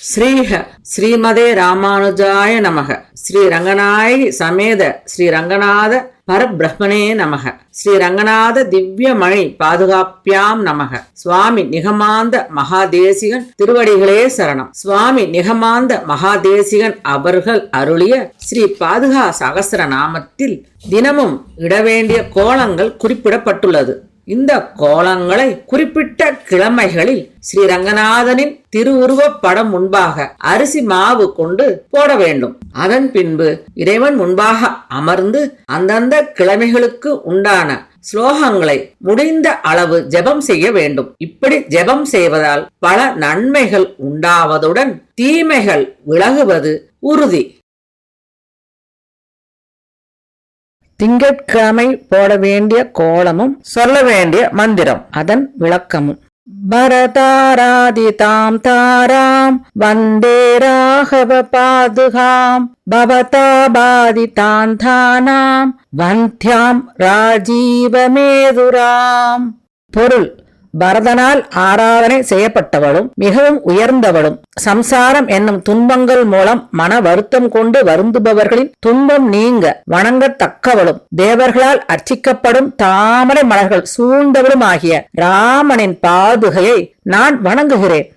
ஸ்ரீஹ. ஸ்ரீமதே ராமானுஜாய நமக. ஸ்ரீ ரங்கநாயகி சமேத ஸ்ரீ ரங்கநாத பரபிரம்மனே நமக. ஸ்ரீ ரங்கநாத திவ்யமணி பாதுகாப்பியாம் நமக. சுவாமி நிகமாந்த மகாதேசிகன் திருவடிகளே சரணம். சுவாமி நிகமாந்த மகாதேசிகன் அவர்கள் அருளிய ஸ்ரீ பாதுகா சகசர நாமத்தில் தினமும் இடவேண்டிய கோலங்கள் குறிப்பிடப்பட்டுள்ளது. இந்த கோலங்களை குறிப்பிட்ட கிழமைகளில் ஸ்ரீ ரங்கநாதனின் திருவுருவப் படம் முன்பாக அரிசி மாவு கொண்டு போட வேண்டும். அதன் பின்பு இறைவன் முன்பாக அமர்ந்து அந்தந்த கிழமைகளுக்கு உண்டான ஸ்லோகங்களை முடிந்த அளவு ஜெபம் செய்ய வேண்டும். இப்படி ஜெபம் செய்வதால் பல நன்மைகள் உண்டாவதுடன் தீமைகள் விலகுவது உறுதி. திங்கட்கிழமை போட வேண்டிய கோலமும் சொல்ல வேண்டிய மந்திரம். அதன் விளக்கமும். பரதாராதிதாம் தாராம் வந்தே ராகவ பாதுகாம் பவதா பாதிதான் தானாம் வந்தியாம் ராஜீவமேதுராம் பொருள். பரதனால் ஆராதனை செய்யப்பட்டவளும் மிகவும் உயர்ந்தவளும். சம்சாரம் என்னும் துன்பங்கள் மூலம் மன வருத்தம் கொண்டு வருந்துபவர்களின் துன்பம் நீங்க வணங்கத்தக்கவளும். தேவர்களால் அர்ச்சிக்கப்படும் தாமரை மலர்கள் சூழ்ந்தவளும் ஆகிய ராமனின் பாதுகையை நான் வணங்குகிறேன்.